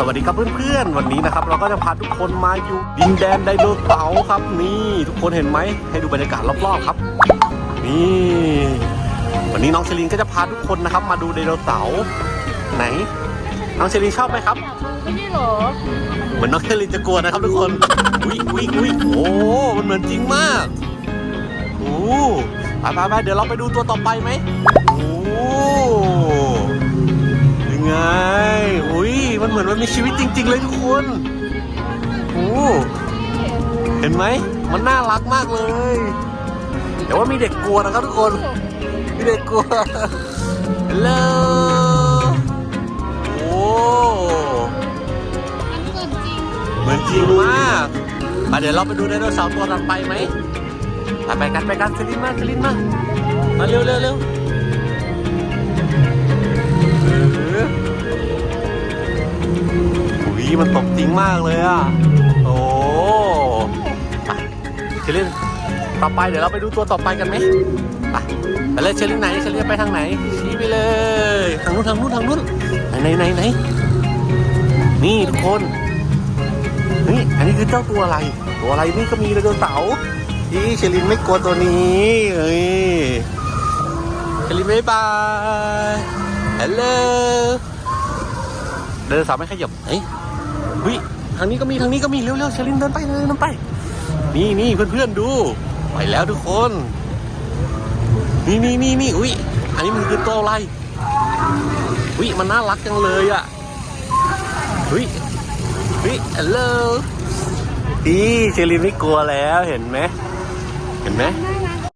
สวัสดีครับเพื่อนๆ วันนี้นะครับ เราก็จะพาทุกคนมาอยู่ดินแดนไดโนเสาร์ครับ นี่ทุกคนเห็นไหมให้ดูบรรยากาศรอบๆครับ นี่ วันนี้น้องเชลินก็จะพาทุกคนนะครับ มาดูไดโนเสาร์ไหน น้องเชลินชอบไหมครับไม่ใช่เหรอเหมือนน้องเชลินจะกลัวนะครับทุกคนอุ้ยอุ้ยอุ้ยโอ้มันเหมือนจริงมากโอ้ไปไปไปเดี๋ยวเราไปดูตัวต่อไปไหม เหมือนมันมีชีวิตจริง ๆ เลยทุกคนโอ้เห็นไหม มันน่ารักมากเลย แต่ว่ามีเด็กกลัวนะครับทุกคน มีเด็กกลัวฮัลโหลโอ้มันเกิดจริงเหมือนจริงมากอะเดี๋ยวเราไปดูไดโนเสาร์ตัวต่อไปไหมไปกันไปกันเซลินมาเซลินมา มาเร็วเร็วเร็ว อุ้ยมันตกจริงมากเลยอะ โอ้ไปเชลินต่อไปเดี๋ยวเราไปดูตัวต่อไปกันไหมไปไปเลยเชลินไหนเชลินไปทางไหน ชี้ไปเลย ทางนู้นทางนู้นทางนู้นไหนไหนไหนไหนนี่ทุกคน นี่อันนี้คือเจ้าตัวอะไร ตัวอะไรนี่ก็มีไดโนเสาร์นี่เชลินไม่กลัวตัวนี้เฮ้ยเชลินบ๊ายบายฮัลโหล ไดโนสาร์ไม่ขยับเฮ้ยวิทางนี้ก็มีทางนี้ก็มีเร็วๆเชลินเดินไปเดินไป นี่นี่เพื่อนๆดู ไปแล้วทุกคน นี่นี่นี่นี่อุ้ยอันนี้มันคือตัวอะไรอุ้ยมันน่ารักจังเลยอะอุ้ยเฮ้ยฮัลโหลพี่เชลินไม่กลัวแล้วเห็นไหมเห็นไหม